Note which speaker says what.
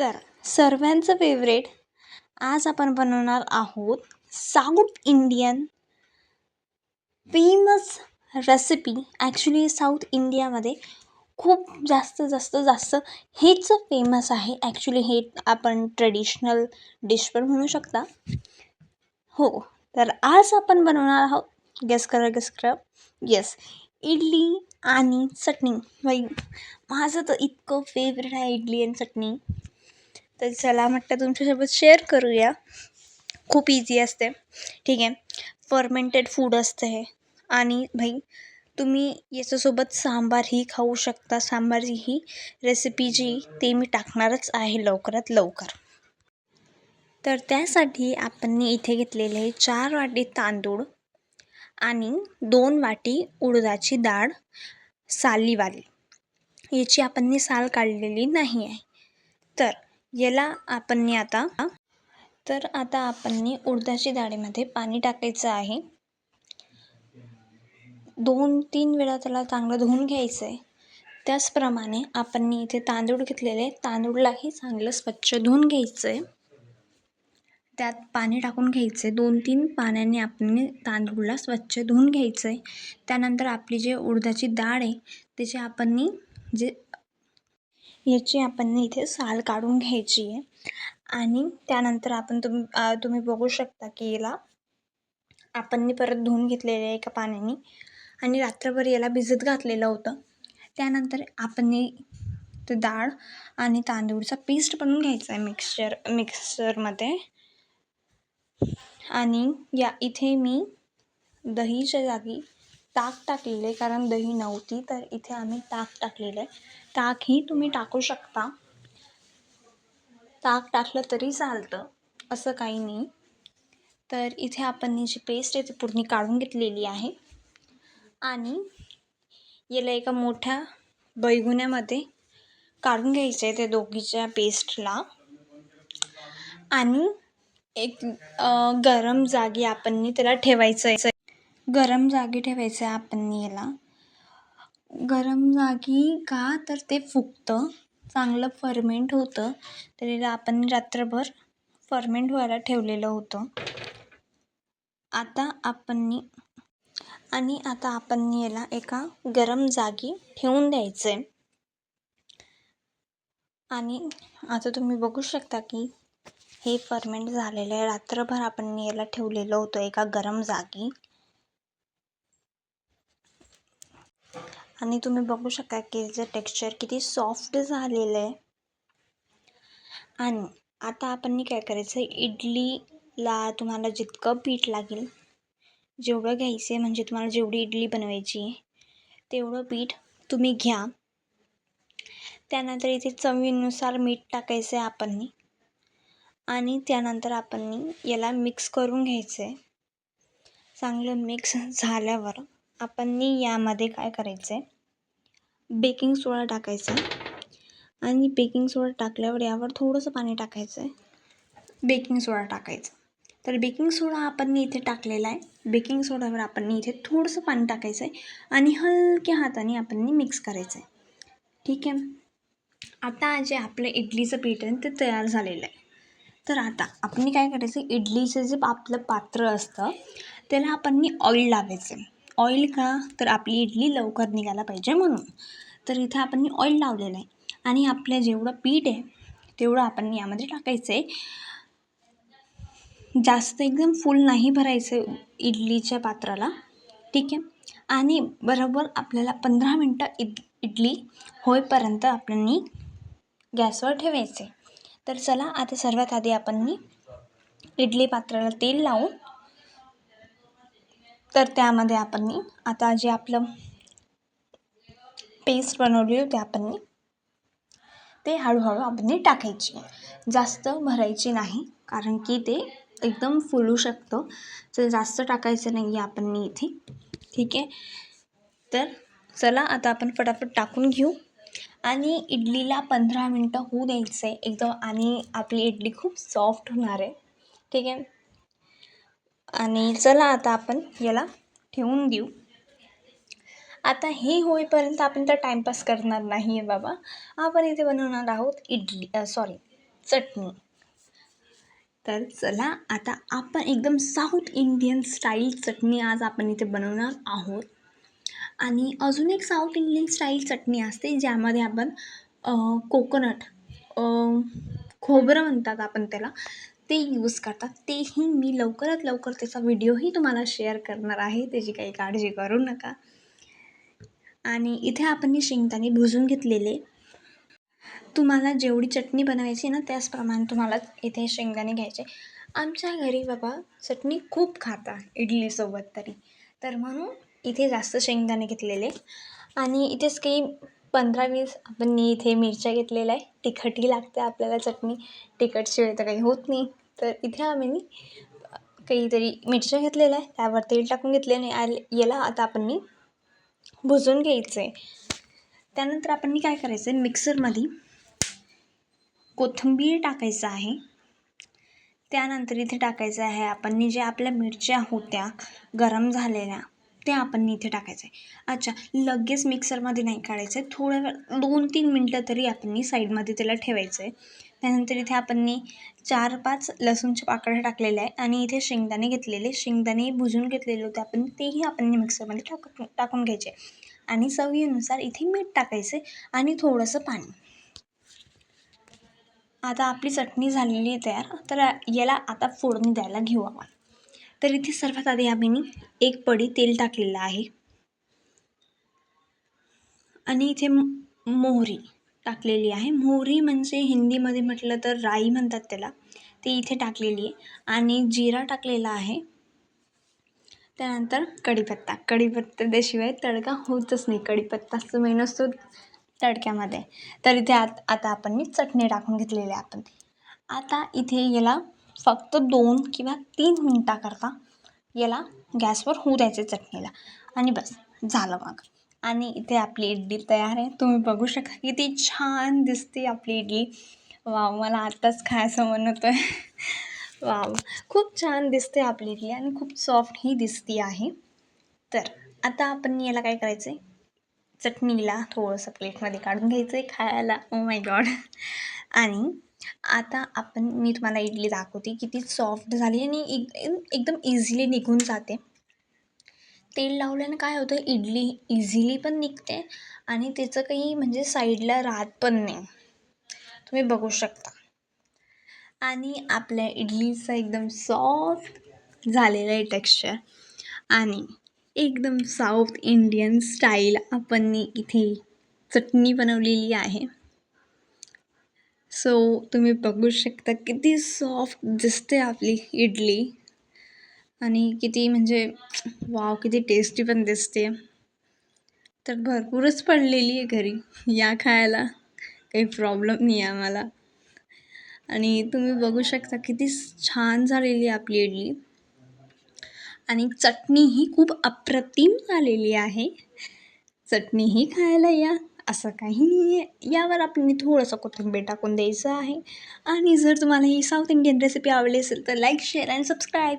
Speaker 1: तर सर्वांचं फेवरेट आज आपण बनवणार आहोत south Indian famous recipe actually south इंडियामध्ये खूप जास्त जास्त जास्त हेच फेमस आहे. ॲक्च्युली हे आपण ट्रेडिशनल डिश पण म्हणू शकता. हो तर आज आपण बनवणार आहोत गेस करा गेस करा. येस इडली आणि चटणी. बाई माझं तर इतकं फेवरेट आहे इडली आणि चटणी. तर चला म्हटलं तुमच्यासोबत शेअर करूया. खूप इझी असते. ठीक आहे. फर्मेंटेड फूड असतं हे. आणि भाई तुम्ही याच्यासोबत सांबारही खाऊ शकता. सांबारची ही रेसिपी जी ते मी टाकणारच आहे लवकरात लवकर. तर त्यासाठी आपण इथे घेतलेले चार वाटी तांदूळ आणि दोन वाटी उडदाची डाळ सालीवाली. याची आपण साल काढलेली नाही आहे तर याला आपण आता तर आता आपण उडदाची डाळीमध्ये पाणी टाकायचं आहे. दोन तीन वेळा त्याला चांगलं धुवून घ्यायचं आहे त्याचप्रमाणे आपण इथे तांदूळ घेतलेले तांदूळलाही चांगलं स्वच्छ धुवून घ्यायचं आहे त्यात पाणी टाकून घ्यायचं आहे दोन तीन पाण्याने आपण तांदूळला स्वच्छ धुवून घ्यायचं आहे त्यानंतर आपली जे उडदाची डाळ आहे त्याची आपण जे याची आपण इथे साल काढून घ्यायची आहे. आणि त्यानंतर आपण तुम्ही तुम्ही बघू शकता की याला आपण परत धुवून घेतलेले आहे एका पाण्याने. आणि रात्रभर याला भिजत घातलेलं होतं. त्यानंतर आपण ते डाळ आणि तांदूळचा पेस्ट बनवून घ्यायचा आहे मिक्सचर मिक्सरमध्ये आणि या इथे मी दहीच्या जागी ताक टाकलेले कारण दही नव्हती तर इथे आम्ही ताक टाकलेलं आहे. ताकही तुम्ही टाकू शकता. ताक टाकलं तरी चालतं असं काही नाही. तर इथे आपण जी पेस्ट आहे ती पूर्ण काढून घेतलेली आहे. आणि याला एका मोठ्या बैगुन्यामध्ये काढून घ्यायचं आहे त्या दोघीच्या पेस्टला आणि एक गरम जागी आपण त्याला ठेवायचं आहे. गरम जागी ठेवायचं आहे आपण याला. गरम जागी का? तर ते फुगतं. चांगलं फर्मेंट होतं. तर आपण रात्रभर फर्मेंट व्हायला ठेवलेलं होतं. आता आपण आणि आता आपण याला एका गरम जागी ठेवून द्यायचं आहे आणि आता तुम्ही बघू शकता की हे फर्मेंट झालेलं आहे. रात्रभर आपण याला ठेवलेलं होतं एका गरम जागी. आणि तुम्ही बघू शकता की याचं टेक्स्चर किती सॉफ्ट झालेलं आहे आणि आता आपण काय करायचं इडलीला तुम्हाला जितकं पीठ लागेल जेवढं घ्यायचं आहे म्हणजे तुम्हाला जेवढी इडली बनवायची आहे तेवढं पीठ तुम्ही घ्या. त्यानंतर इथे चवीनुसार मीठ टाकायचं आहे आपण आणि त्यानंतर आपण याला मिक्स करून घ्यायचं आहे चांगलं मिक्स झाल्यावर. आपण यामध्ये काय करायचं आहे बेकिंग सोडा टाकायचा. आणि बेकिंग सोडा टाकल्यावर यावर थोडंसं पाणी टाकायचं आहे बेकिंग सोडा टाकायचं. तर बेकिंग सोडा आपण इथे टाकलेला आहे. बेकिंग सोडावर आपण इथे थोडंसं पाणी टाकायचं आहे आणि हलक्या हाताने आपण मिक्स करायचं आहे ठीक आहे? आता जे आपलं इडलीचं पीठ आहे ते तयार झालेलं आहे. तर आता आपण काय करायचं इडलीचं जे आपलं पात्र असतं त्याला आपण ऑइल लावायचं ऑइल का? तर आपली इडली लवकर निघायला पाहिजे म्हणून. तर इथे आपण ऑइल लावलेलं आहे. आणि आपलं जेवढं पीठ आहे तेवढं आपण यामध्ये टाकायचं आहे. जास्त एकदम फुल नाही भरायचं इडलीच्या पात्राला. ठीक आहे? आणि बरोबर आपल्याला पंधरा मिनटं इड इडली होईपर्यंत आपण गॅसवर ठेवायचे तर चला आता सर्वात आधी आपण इडली पात्राला तेल लावून तर त्यामध्ये आपण आता जे आपलं पेस्ट बनवली होती आपण ते हळूहळू आपण टाकायची. जास्त भरायची नाही कारण की ते एकदम फुलू शकतं. तर जास्त टाकायचं नाही आहे आपण इथे. ठीक? आहे तर चला आता आपण फटाफट टाकून घेऊ. आणि इडलीला पंधरा मिनटं होऊ द्यायचं आहे एकदम आणि आपली इडली खूप सॉफ्ट होणार आहे. ठीक? आहे आणि चला आता आपण याला ठेवून देऊ. आता हे होईपर्यंत आपण तर टाईमपास करणार नाही आहे बाबा. आपण इथे बनवणार आहोत इडली सॉरी चटणी. तर चला आता आपण एकदम साऊथ इंडियन स्टाईल चटणी आज आपण इथे बनवणार आहोत. आणि अजून एक साऊथ इंडियन स्टाईल चटणी असते ज्यामध्ये आपण कोकोनट खोबरं म्हणतात आपण त्याला. ते यूज करतात तेही मी लवकरात लवकर त्याचा व्हिडिओही तुम्हाला शेअर करणार आहे. त्याची काही काळजी करू नका. आणि इथे आपण शेंगदाणे भुजून घेतलेले. तुम्हाला जेवढी चटणी बनवायची ना त्याचप्रमाणे तुम्हाला इथे शेंगदाणे घ्यायचे. आमच्या घरी बाबा चटणी खूप खाता इडलीसोबत तरी. तर म्हणून इथे जास्त शेंगदाणे घेतलेले. आणि इथेच काही पंधरा वीस आपण इथे मिरच्या घेतलेल्या आहे. तिखटही लागते आपल्याला चटणी. तिखटशिवाय तर काही होत नाही. तर इथे आम्ही काहीतरी मिरच्या घेतलेल्या आहे. त्यावर तेल टाकून घेतले आणि याला आता आपण भुजून घ्यायचं आहे त्यानंतर आपण काय करायचं आहे मिक्सरमध्ये कोथिंबीर टाकायचं आहे. त्यानंतर इथे टाकायचं आहे आपण जे आपल्या मिरच्या होत्या गरम झालेल्या ते आपण इथे टाकायचं आहे अच्छा लगेच मिक्सरमध्ये नाही काढायचं आहे थोड्या वेळ दोन तीन मिनटं तरी आपण साईडमध्ये त्याला ठेवायचं आहे त्यानंतर इथे आपण चार पाच लसूणच्या पाकळ्या टाकलेल्या आहे आणि इथे शेंगदाणे घेतलेले. शेंगदाणे भुजून घेतलेले होते आपण तेही आपण मिक्सरमध्ये टाकून टाकून घ्यायचे. आणि चवीनुसार इथे मीठ टाकायचे आणि थोडंसं पाणी. आता आपली चटणी झालेली आहे तयार. तर याला आता फोडणी द्यायला घेऊ आपण. तर इथे सर्वात आधी आम्ही एक पडी तेल टाकलेलं आहे. आणि इथे मोहरी टाकलेली आहे. मोहरी म्हणजे हिंदीमध्ये म्हटलं तर राई म्हणतात त्याला. ती इथे टाकलेली आहे. आणि जिरा टाकलेला आहे. त्यानंतर कढीपत्ता. कढीपत्त्याशिवाय तडका होतच नाही. कढीपत्ताच मेन असतो तडक्यामध्ये. तर इथे आत आता आपण चटणी टाकून घेतलेली आहे आपण. आता इथे याला फक्त दोन किंवा तीन मिनटाकरता याला गॅसवर होऊ द्यायचे चटणीला. आणि बस झालं मग. आणि इथे आपली इडली तयार आहे. तुम्ही बघू शकता किती छान दिसते आपली इडली. वाव मला आत्ताच खायचं म्हणत आहे वा खूप छान दिसते आपली इडली आणि खूप सॉफ्टही दिसती आहे. तर आता आपण याला काय करायचं आहे चटणीला थोडंसं प्लेटमध्ये काढून घ्यायचं आहे खायला. ओ माय गॉड आणि आता आपण मी तुम्हाला इडली दाखवते किती सॉफ्ट झाली आणि एक एकदम इझिली निघून जाते. तेल लावल्यानं काय होतं इडली इझिली पण निघते आणि त्याचं काही म्हणजे साईडला राहत पण नाही. तुम्ही बघू शकता. आणि आपल्या इडलीचं एकदम सॉफ्ट झालेलं आहे टेक्स्चर आणि एकदम साऊथ इंडियन स्टाईल आपण इथे चटणी बनवलेली आहे. सो तुम्ही बघू शकता किती सॉफ्ट दिसते आपली इडली. आणि किती म्हणजे वाव किती टेस्टी पण दिसते. तर भरपूरच पडलेली आहे घरी. या खायला काही प्रॉब्लेम नाही आहे आम्हाला. आणि तुम्ही बघू शकता किती छान झालेली आहे आपली इडली. आणि चटणी ही खूप अप्रतिम झालेली आहे. चटणीही खायला या. असं काही नाही आहे यावर आपण थोडंसं कोथिंबीर टाकून द्यायचं आहे. आणि जर तुम्हाला ही साऊथ इंडियन रेसिपी आवडली असेल तर लाईक शेअर अँड सबस्क्राईब